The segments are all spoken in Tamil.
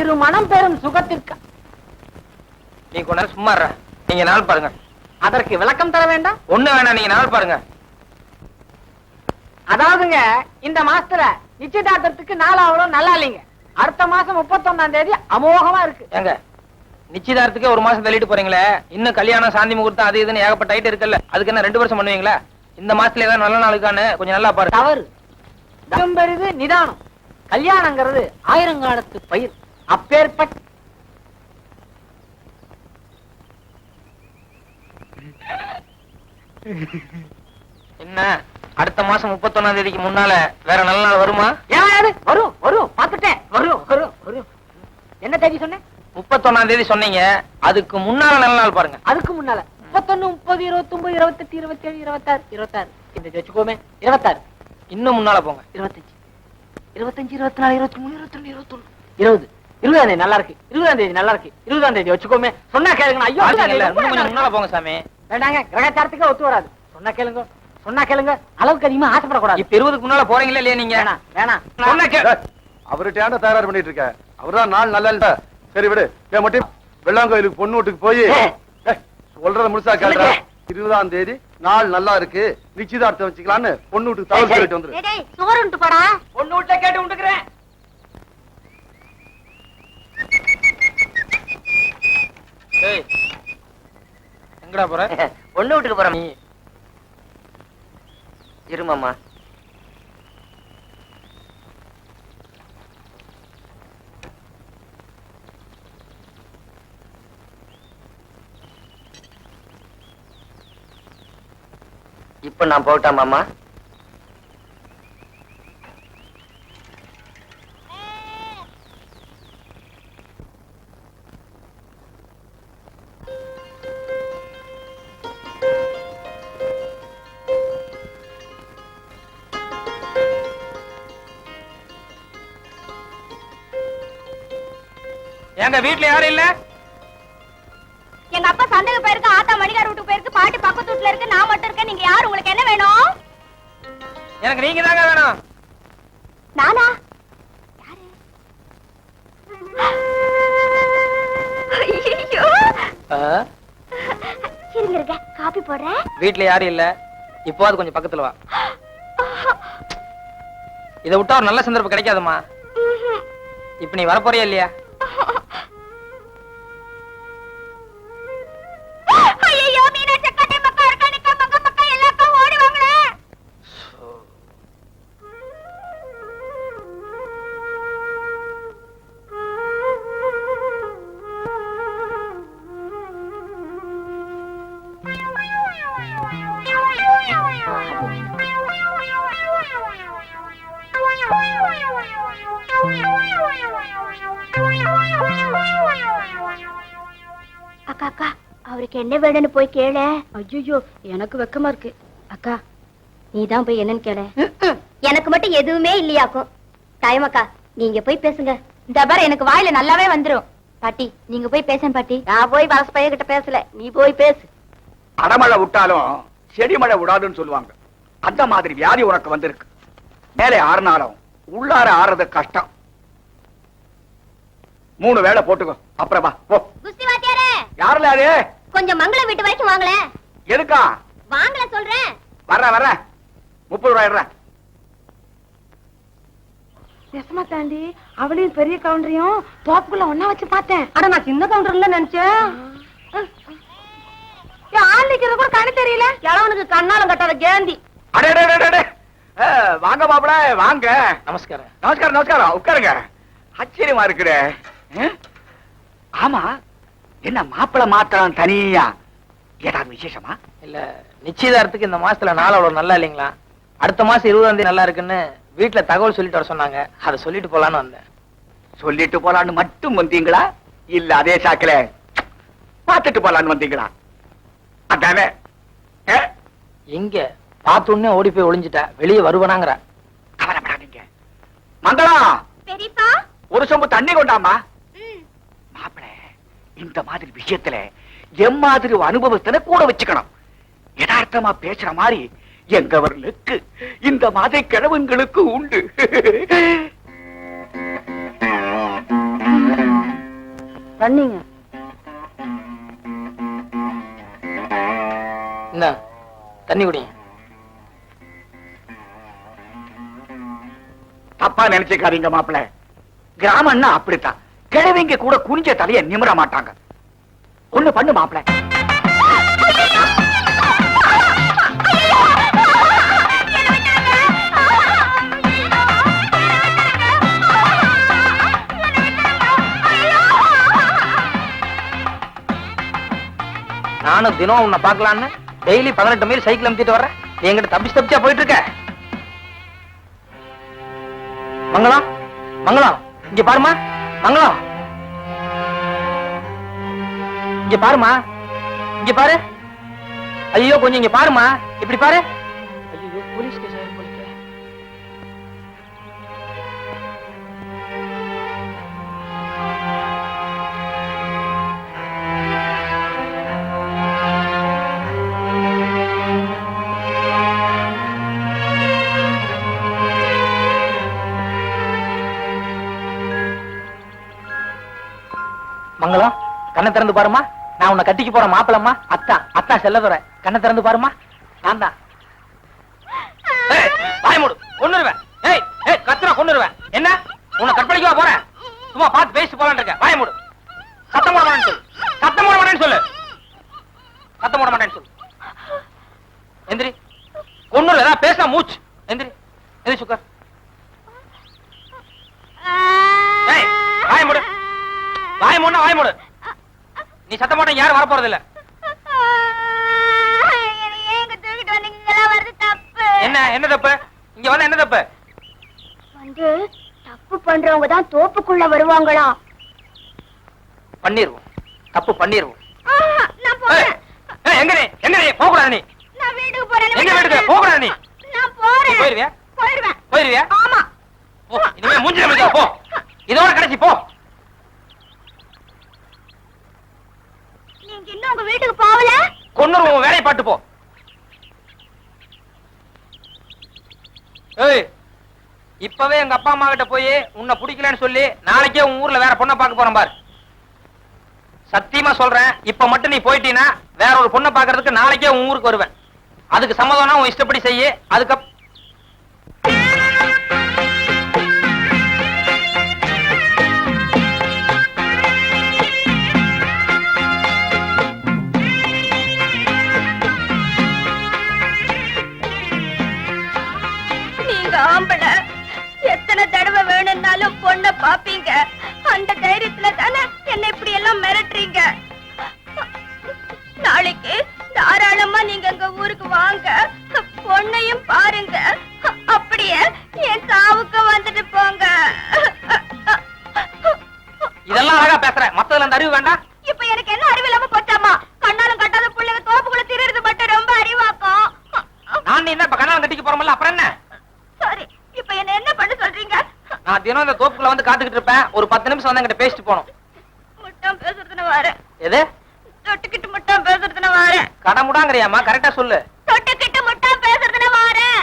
இரு மனம் பெறும் சுகத்திற்கு. நீ நேரம் சும்மா. நீங்க நாள் பாருங்க. அதற்கு விளக்கம் தர வேண்டாம்? ஒண்ணு வேணாம் நீங்க நாள் பாருங்க. அதாவதுங்க இந்த மாசத்துல நிச்சயதார்த்தத்துக்கு நாலாவதும் நல்லா இல்லைங்க. அடுத்த மாசம் முப்பத்தொன்னாம் தேதி அமோகமா இருக்கு. ஏங்க நிச்சயதார்த்தத்துக்கே ஒரு மாசம் தள்ளிட்டு போறீங்களே? இன்னும் கல்யாணம் சாந்தி முகூர்த்தம் அது இதுன்னு ஏகப்பட்ட ஐட்டம் இருக்குல்ல? அதுக்கு என்ன ரெண்டு வருஷம் பண்ணுவீங்களா? இந்த மாசத்துல ஏதாவது நல்ல நாளுக்கான்னு கொஞ்சம் நல்லா பாருங்க. தவறு. பெரிது நிதானம். கல்யாணங்கிறது ஆயிரங்காலத்து பயிர். அப்பேற்பட்ட என்ன? அடுத்த மாசம் முப்பத்தொன்னாம் தேதிக்கு முன்னால வேற நல்ல நாள் வருமா? அது? வரும் வரும். பார்த்துட்டேன். வரும் வரும் வரும். என்ன தேதி சொன்னேன்? முப்பத்தொன்னாம் தேதி சொன்னீங்க. அதுக்கு முன்னால நல்ல நாள் பாருங்க. அதுக்கு முன்னால. முப்பத்தொன்னு முப்பது இருபத்தொன்பது இருபத்தெட்டு இருபத்தேழு இருபத்தாறு. இருபத்தாறு. இந்த வச்சுக்கோமே. இருபத்தாறு. இன்னும் முன்னால போங்க. இருபத்தஞ்சு. இருபத்தஞ்சு இருபத்தி நாலு இருபத்தி மூணு இருபத்தி ரெண்டு இருபத்தொன்னு. இருபது. இருபதாம் தேதி நல்லா இருக்கு. இருபதாம் தேதி நல்லா இருக்கு. இருபதாம் தேதி வச்சுக்கோமே. சொன்னா கேளுங்க ஐயோ முன்னால போங்க சாமி. வேண்டாங்க கிரகச்சாரத்துக்கே ஒத்து வராது. சொன்னா கேளுங்க சொன்னா கேளுங்க. அளவுக்கு அதிகமா ஆசைப்படக்கூடாது. இப்ப இருபதுக்கு முன்னால போறீங்களா இல்லையா நீங்க? வேணாம் ஏன்டா தயார் பண்ணிட்டு இருக்க? அவர்தான் நாள் நல்லா இல்ல. சரி விடு. மட்டும் வெள்ளாங்கோயிலுக்கு பொண்ணு வீட்டுக்கு போய் சொல்றத முழுசா கேளுடா. இருபதாம் தேதி நாள் நல்லா இருக்கு. நிச்சயதார்த்தம் வச்சுக்கலான்னு பொண்ணு வீட்டுக்கு தகவல் சொல்லிட்டு வந்துரு. பொண்ணு விட்ட கேட்டு விட்டுக்கிறேன் ஏய், எங்கடா போற? ஒண்ணு வீட்டுக்கு போறோம் நீ இருமாமா இப்ப நான் போட்டா மாமா? வீட்ல யாரும் இல்ல? எங்க அப்பா சந்தைக்கு போயிருக்கு ஆத்தா மணிகார் வீட்டுக்கு போயிருக்கு பாட்டி பக்கத்து வீட்டுல இருக்கு நான் மட்டும் இருக்கேன். நீங்க யாரு? உங்களுக்கு என்ன வேணும்? எனக்கு நீங்க தாங்க வேணும். நானா? இருங்க காபி போடுறேன். வீட்ல யாரும் இல்ல. இப்போ அது கொஞ்சம் பக்கத்துல வா. இதை விட்டா ஒரு நல்ல சந்தர்ப்பம் கிடைக்காதுமா இப்ப நீ வரப்போறியா இல்லையா? அக்கா அக்கா அவருக்கு என்ன வேணும்னு போய் கேளு. ஐயோ எனக்கு வெக்கமா இருக்கு. அக்கா நீ தான் போய் என்னன்னு கேளு. எனக்கு மட்டும் எதுவுமே இல்லையாக்கும். தாயமக்கா நீங்க போய் பேசுங்க. இந்த பாரு எனக்கு வாயில நல்லாவே வந்துரும். பாட்டி நீங்க போய் பேசேன் பாட்டி. நான் போய் வலச பையன் கிட்ட பேசல. நீ போய் பேசு. அடமழை விட்டாலும் செடி மழை விடாதுன்னு சொல்லுவாங்க. அந்த மாதிரி வியாதி உனக்கு வந்திருக்கு. மேலே ஆறுனாலும் உள்ளார ஆறுறது கஷ்டம். மூணு வேளை போட்டுக்கோ. அப்புறம் போ. யாருல அது? கொஞ்சம் மங்கள வீட்டு வரைக்கும் வாங்களேன் எதுக்கா? வாங்கல சொல்றேன். வர்ற வர்ற முப்பது ரூபாய் இடுறேன். நெசமா தாண்டி அவளையும் பெரிய கவுண்டரையும் தோப்புக்குள்ள ஒன்னா வச்சு பார்த்தேன். அட நான் சின்ன கவுண்டர்ல நினைச்சேன். ஆள் நிக்கிறது கூட கண்ணு தெரியல. கிழவனுக்கு கண்ணாலம் கட்டாத கேந்தி அடே அடே, வாங்க மாப்பிள வாங்க. நமஸ்காரம். நமஸ்காரம் நமஸ்காரம். உட்காருங்க. ஆச்சரியமா இருக்குடே? ஆமா. என்ன மாப்பிளை மாத்திரம் தனியா? ஏதாவது விசேஷமா? இல்ல நிச்சயதார்த்தத்துக்கு இந்த மாசத்துல நாள் அவ்வளவு நல்லா இல்லைங்களா? அடுத்த மாசம் இருபதாம் தேதி நல்லா இருக்குன்னு வீட்ல தகவல் சொல்லிட்டு வர சொன்னாங்க. அதை சொல்லிட்டு போலான்னு வந்தேன். சொல்லிட்டு போலான்னு மட்டும் வந்தீங்களா? இல்ல அதே சாக்குல. பார்த்துட்டு போலான்னு வந்தீங்களா? அதானே? ஏ, எங்க? பார்த்த உடனே ஓடி போய் ஒளிஞ்சிட்டா. வெளியே வருவனாங்கிற. கவலைப்படாதீங்க. மங்களம் பெரியப்பா? ஒரு சொம்பு தண்ணி கொண்டாமா மாப்பிள இந்த மாதிரி விஷயத்துல எம் மாதிரி அனுபவத்தின கூட வச்சுக்கணும். யதார்த்தமா பேசுற மாதிரி எங்கவர்களுக்கு இந்த மாதிரி கிழவங்களுக்கு உண்டு. தண்ணிங்க தண்ணி குடிங்க தப்பா நினைச்சுக்காதீங்க மாப்பிள. கிராமம்னா அப்படித்தான். கிழவிங்க கூட குனிஞ்ச தலைய நிமிர மாட்டாங்க. ஒண்ணு பண்ணு மாப்பிள. நானும் தினம் உன்னை பார்க்கலான்னு. டெய்லி பதினெட்டு மைல் சைக்கிள் அமுத்திட்டு வர எங்கிட்ட தப்பிச்சு தப்பிச்சா போயிட்டு இருக்க மங்களம் மங்களம் இங்க பாருமா மங்களம். இங்க பாருமா இங்க பாரு. ஐயோ கொஞ்சம் இங்க பாருமா இப்படி பாரு. மங்களம். கண்ணை திறந்து பாருமா நான் உன்னை கட்டிக்க போற மாப்பிளம்மா அத்தா அத்தா செல்ல கண்ணை திறந்து பாருமா நான் தான். ஏய், கொன்னுருவேன். ஏய் ஏய் என்ன? உன்னை கற்பழிக்கவா போறேன் சும்மா பார்த்து பேசி போலான்னு இருக்க. பயமுடு சத்தம் போட மாட்டேன்னு சொல்லு. சத்தம் போட மாட்டேன்னு சொல்லு. சத்தம் போட மாட்டேன்னு சொல்லு. எந்திரி. கொன்னுரு ஏதாவது பேச மூச்சு. எந்திரி. எந்திரி சுக்கர். ஏய் வாய் மூடு வாய் மூடு. நீ சத்தம் போட்டா யாரும் வர போறது இல்ல என்ன என்ன தப்பு? இங்க வந்து என்ன தப்பு? வந்து தப்பு பண்றவங்க தான் தோப்புக்குள்ள வருவாங்களாம் பண்ணிருவோம். தப்பு பண்ணிருவோம். எங்க நீ? எங்க நீ? போக கூடாது நீ. நான் வீட்டுக்கு போறேன். எங்க வீட்டுக்கு? போக கூடாது நீ. நான் நீ போறேன் போயிருவியா? போயிருவேன். போயிருவியா? ஆமா. போ இனிமே முடிச்சா போ. இதோட கடைசி போ. நீங்க இன்னும் உங்க வீட்டுக்கு போகல? கொன்னுருவோம் வேலையை பாட்டு போ. ஏய் இப்பவே எங்க அப்பா அம்மா கிட்ட போய் உன்னை பிடிக்கலன்னு சொல்லி நாளைக்கே உன் ஊர்ல வேற பொண்ணை பார்க்க போறேன் பாரு. சத்தியமா சொல்றேன் இப்ப மட்டும் நீ போயிட்டீன்னா வேற ஒரு பொண்ணை பாக்குறதுக்கு நாளைக்கே உன் ஊருக்கு வருவேன். அதுக்கு சம்மதம்னா உன் இஷ்டப்படி செய்ய அதுக்கப்புறம் வேணும்னாலும் பொண்ண பாப்பீங்க. அந்த தைரியத்துல தானே என்ன இப்படி எல்லாம் மிரட்டுறீங்க. நாளைக்கு தாராளமா நீங்க எங்க ஊருக்கு வாங்க. பொண்ணையும் பாருங்க. அப்படியே என் சாவுக்கு வந்துட்டு போங்க. இதெல்லாம் அழகா பேசுற. மத்ததுல அந்த அறிவு வேண்டாம் இப்ப எனக்கு என்ன அறிவு இல்லாம போச்சாமா? கண்ணாலும் கட்டாத பிள்ளைங்க தோப்புக்குள்ள திருடுறது மட்டும் ரொம்ப அறிவாக்கும். நான் என்ன இப்ப கண்ணாலம் கட்டிக்க போறோம்ல அப்புறம் என்ன சாரி இப்ப என்ன என்ன பண்ண சொல்றீங்க நான் தினம் இந்த தோப்புக்குள்ள வந்து காத்துக்கிட்டு இருப்பேன். ஒரு பத்து நிமிஷம் வந்து என்கிட்ட பேசிட்டு போகணும். முட்டம் பேசுறதுன்னு வரேன் எது? தொட்டுக்கிட்டு முட்டம் பேசுறதுன்னு வரேன் கடமுடாங்கறியாமா கரெக்டா சொல்லு. தொட்டுக்கிட்டு முட்டம் பேசுறதுன்னு வரேன்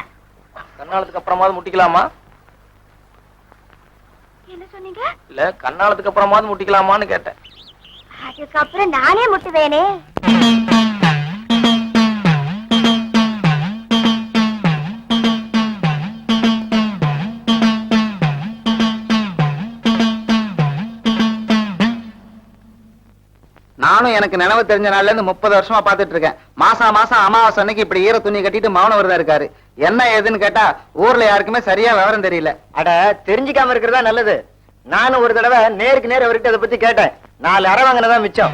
கண்ணாலத்துக்கு அப்புறமாவது முட்டிக்கலாமா? என்ன சொன்னீங்க? இல்ல கண்ணாலத்துக்கு அப்புறமாவது முட்டிக்கலாமான்னு கேட்டேன். அதுக்கப்புறம் நானே முட்டுவேனே. எனக்கு நினைவு தெரிஞ்ச நாள்ல இருந்து முப்பது வருஷமா பாத்துட்டு இருக்கேன். மாசா மாசம் அமாவாசை அன்னைக்கு இப்படி ஈர துணி கட்டிட்டு மௌன விரதம் இருக்காரு. என்ன ஏதுன்னு கேட்டா ஊர்ல யாருக்குமே சரியா விவரம் தெரியல. அட தெரிஞ்சுக்காம இருக்கிறதா நல்லது. நானும் ஒரு தடவை நேருக்கு நேர் அவர்கிட்ட அதை பத்தி கேட்டேன். நாலு அரை வாங்கினதான் மிச்சம்.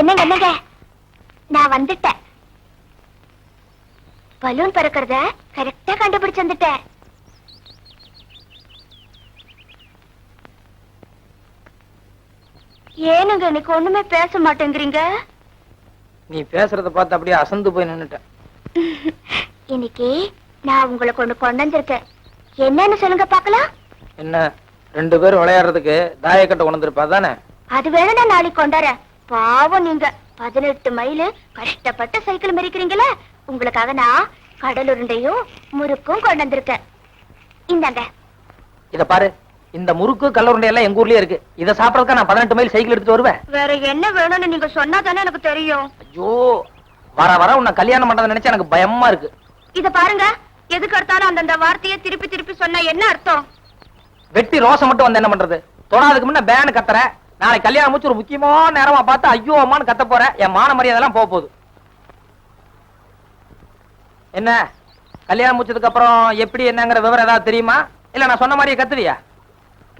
என்னங்க என்னங்க நான் வந்துட்டேன். பலூன் பறக்கிறத கரெக்டா கண்டுபிடிச்சு வந்துட்டேன். ஏனுங்க இன்னைக்கு ஒண்ணுமே பேச மாட்டேங்கிறீங்க? நீ பேசுறத பார்த்து அப்படியே அசந்து போய் நின்னுட்டேன். இன்னைக்கு நான் உங்களை கொண்டு கொண்டு வந்திருக்கேன். என்னன்னு சொல்லுங்க பார்க்கலாம். என்ன ரெண்டு பேரும் விளையாடுறதுக்கு தாயக்கட்டை கொண்டு வந்திருப்பா தானே அது வேணா நான் நாளைக்கு கொண்டாரேன் பாவம் நீங்க. பதினெட்டு மைல் கஷ்டப்பட்டு சைக்கிள் மெரிக்கிறீங்களே உங்களுக்காக நான் கடல் உருண்டையும் முறுக்கும் கொண்டு வந்திருக்கேன். இந்தாங்க. இத பாரு. இந்த முறுக்கு கல்லூரண்டை எல்லாம் எங்க ஊர்லயே இருக்கு. இத சாப்பிடறதுக்கு நான் பதினெட்டு மைல் சைக்கிள் எடுத்துட்டு வருவேன். வேற என்ன வேணும்னு நீங்க சொன்னா தானே எனக்கு தெரியும். ஐயோ வர வர உன்னை கல்யாணம் பண்றதை நினைச்சா எனக்கு பயமா இருக்கு. இத பாருங்க. எதுக்கு எடுத்தாலும் அந்தந்த வார்த்தையை திருப்பி திருப்பி சொன்னா என்ன அர்த்தம்? வெட்டி ரோசம் மட்டும் வந்து என்ன பண்றது? தொடாதுக்கு முன்ன பேனு கத்துற நாளைக்கு கல்யாணம் முடிச்சு ஒரு முக்கியமான நேரமா பார்த்து ஐயோ அம்மான்னு கத்த போற என் மான மரியாதை எல்லாம் போக போகுது. என்ன? கல்யாணம் முடிச்சதுக்கு அப்புறம் எப்படி என்னங்கிற விவரம் ஏதாவது தெரியுமா? இல்ல நான் சொன்ன மாதிரியே கத்துவியா?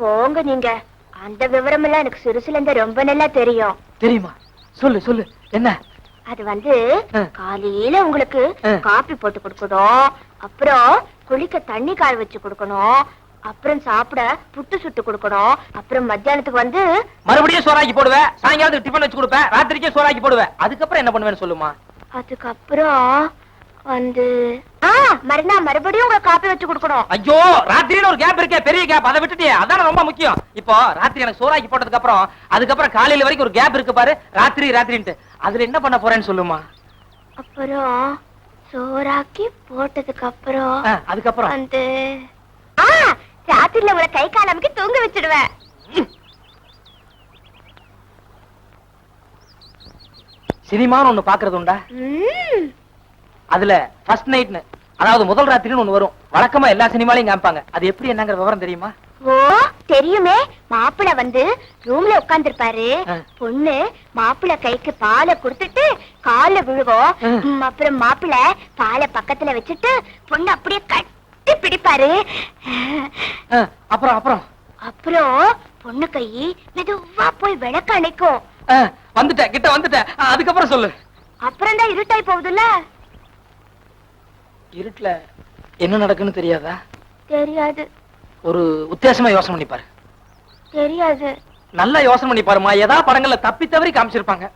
போங்க நீங்க. அந்த விவரம் எல்லாம் எனக்கு சிறுசுல இருந்து ரொம்ப நல்லா தெரியும். தெரியுமா? சொல்லு சொல்லு. என்ன? அது வந்து. காலையில உங்களுக்கு. காபி போட்டு கொடுக்கணும். அப்புறம் குளிக்க தண்ணி காய வச்சு கொடுக்கணும். அப்புறம் சாப்பிட புட்டு சுட்டு கொடுக்கணும். அப்புறம் மத்தியானத்துக்கு வந்து மறுபடியும் சோறாக்கி போடுவேன் சாயங்காலத்துக்கு டிஃபன் வச்சு கொடுப்பேன் ராத்திரிக்கே சோறாக்கி போடுவேன் அதுக்கப்புறம் என்ன பண்ணுவேன்னு சொல்லுமா? அதுக்கப்புறம் வந்து ஆ மறுநாள் மறுபடியும் உங்களுக்கு காப்பி வச்சு கொடுக்கணும். ஐயோ ராத்திரின்னு ஒரு கேப் இருக்கே. பெரிய கேப் அதை விட்டுட்டியே. அதான ரொம்ப முக்கியம். இப்போ ராத்திரி எனக்கு சோறாக்கி போட்டதுக்கு அப்புறம் அதுக்கப்புறம் காலையில வரைக்கும் ஒரு கேப் இருக்கு பாரு. ராத்திரி ராத்திரின்ட்டு. அதுல என்ன பண்ண போறேன்னு சொல்லுமா? அப்புறம் சோறாக்கி போட்டதுக்கு அப்புறம் அதுக்கப்புறம்? வந்து ராத்திரில உங்களை கை காலமுக்கு தூங்க வச்சிடுவேன். சினிமான்னு ஒண்ணு பாக்குறது உண்டா. அதுல ஃபர்ஸ்ட் நைட்னு அதாவது முதல் ராத்திரின்னு ஒண்ணு வரும். வழக்கமா எல்லா சினிமாலையும் காமிப்பாங்க. அது எப்படி என்னங்கிற விவரம் தெரியுமா? ஓ தெரியுமே. மாப்பிள வந்து ரூம்ல உட்கார்ந்திருப்பாரு. ஆ. பொண்ணு மாப்பிள கைக்கு பாலை கொடுத்துட்டு கால்ல விழுகும் ஆ. ம், அப்புறம் மாப்பிள பாலை பக்கத்துல வச்சுட்டு பொண்ணு அப்படியே கட்டி பிடிப்பாரு அப்புறம் அப்புறம். அப்புறம் பொண்ணு கை மெதுவா போய் விளக்க அணைக்கும். வந்துட்டேன் கிட்ட வந்துட்டேன். அதுக்கப்புறம் சொல்லு. அப்புறம் தான் இருட்டாய் போகுதுல்ல? இருட்டுல என்ன நடக்குன்னு தெரியாதா? தெரியாது. ஒரு உத்தேசமா யோசனை பண்ணி பாரு தெரியாது. நல்லா யோசனை பண்ணி பாருமா ஏதா படங்கள்ல தப்பி தவறி காமிச்சிருப்பாங்க.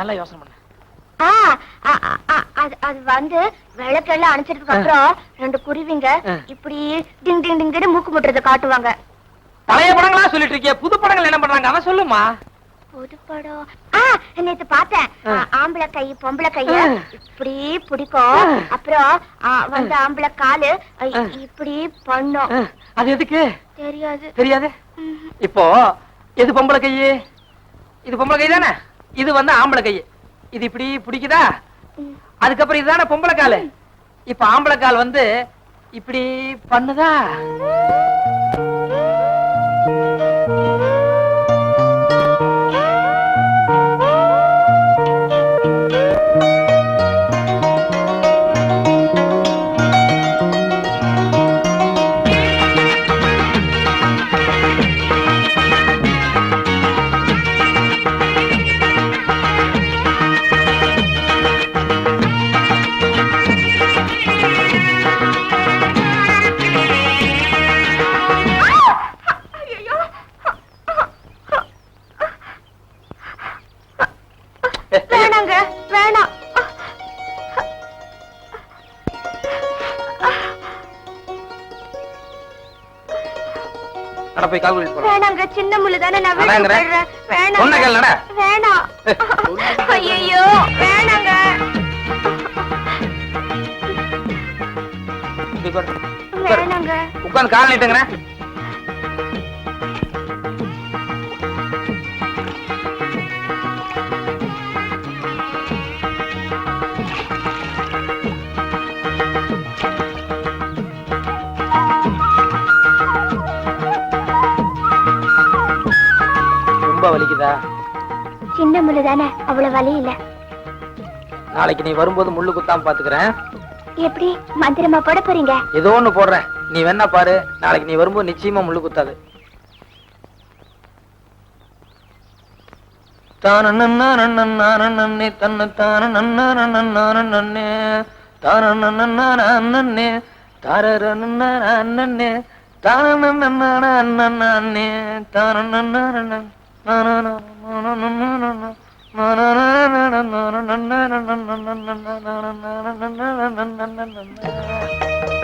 நல்லா யோசனை பண்ணு. அது அது வந்து விளக்கெல்லாம் அணைச்சதுக்கு அப்புறம் ரெண்டு குருவிங்க. இப்படி டிங் டிங் டிங்னு மூக்கு முட்டுறதை காட்டுவாங்க. பழைய படங்களா சொல்லிட்டு இருக்கிய புது படங்கள் என்ன பண்றாங்க? அதை சொல்லுமா? புது படம். ஆ நேத்து பார்த்தேன். ஆம்பளை கை பொம்பளை கைய. இப்படி பிடிக்கும். அப்புறம் வந்து ஆம்பளை காலு. இப்படி பண்ணும். அது எதுக்கு? தெரியாது. தெரியாது. இப்போ எது பொம்பளை கை இது பொம்பளை கை தானே இது வந்து ஆம்பளை கை இது இப்படி பிடிக்குதா? அதுக்கப்புறம் இதுதானே பொம்பளை கால்? இப்ப ஆம்பளை கால் வந்து இப்படி பண்ணுதா? நான் வீட்டுக்கு. போயிடுறேன். வேணாங்க. சொன்ன கேள் நட. வேணாம் ஐயோ வேணாங்க. வேணாங்க உட்கார்ந்து கால் நீட்டுங்கிறேன் சின்ன முள்ளு தானே அவ்வளவு வலி இல்ல நாளைக்கு நீ வரும்போது முள்ளு குத்தாம பாத்துக்கிறேன். எப்படி? மந்திரமா போட போறீங்க? ஏதோ ஒண்ணு போடுறேன். நீ வேணா பாரு. நாளைக்கு நீ வரும்போது நிச்சயமா முள்ளு குத்தாது. தானே தன்னை தானே நன்னே தானே தாரே தானே தானே Thank you.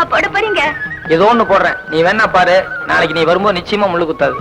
என்னம்மா போட போறீங்க ஏதோ ஒண்ணு போடுறேன். நீ வேணா பாரு. நாளைக்கு நீ வரும்போது நிச்சயமா முள்ளு குத்தாது.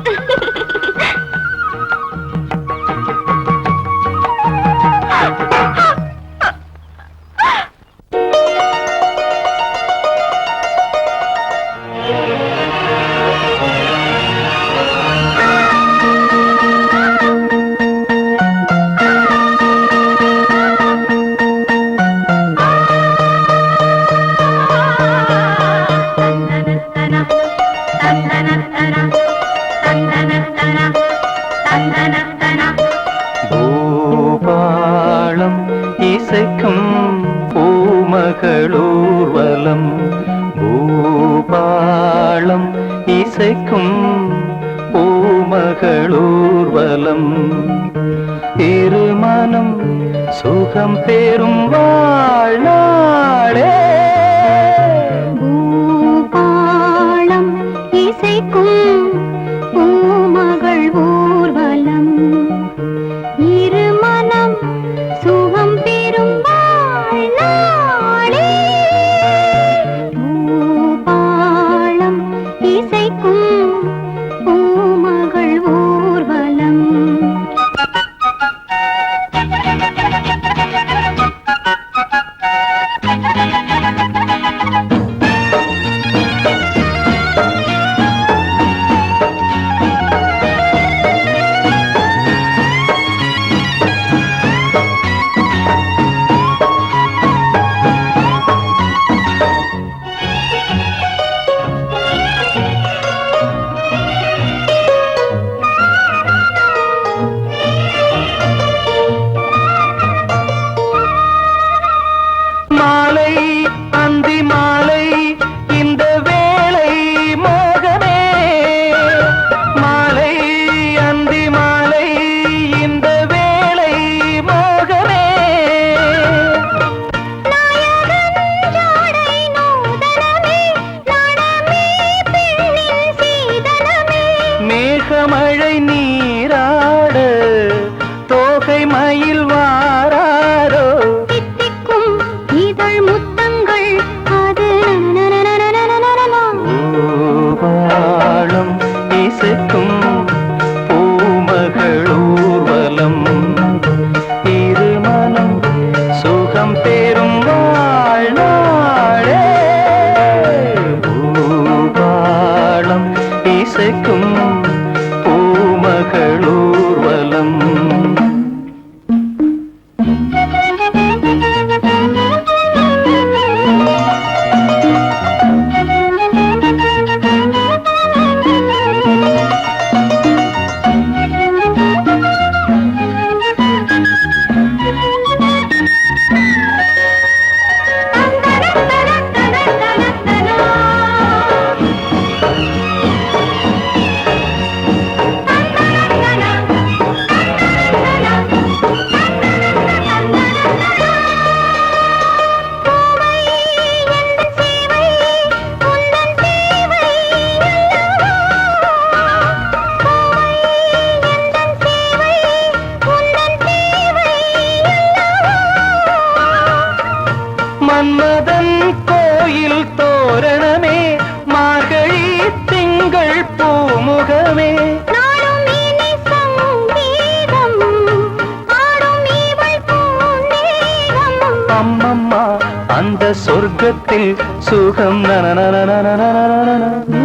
சுகம் நன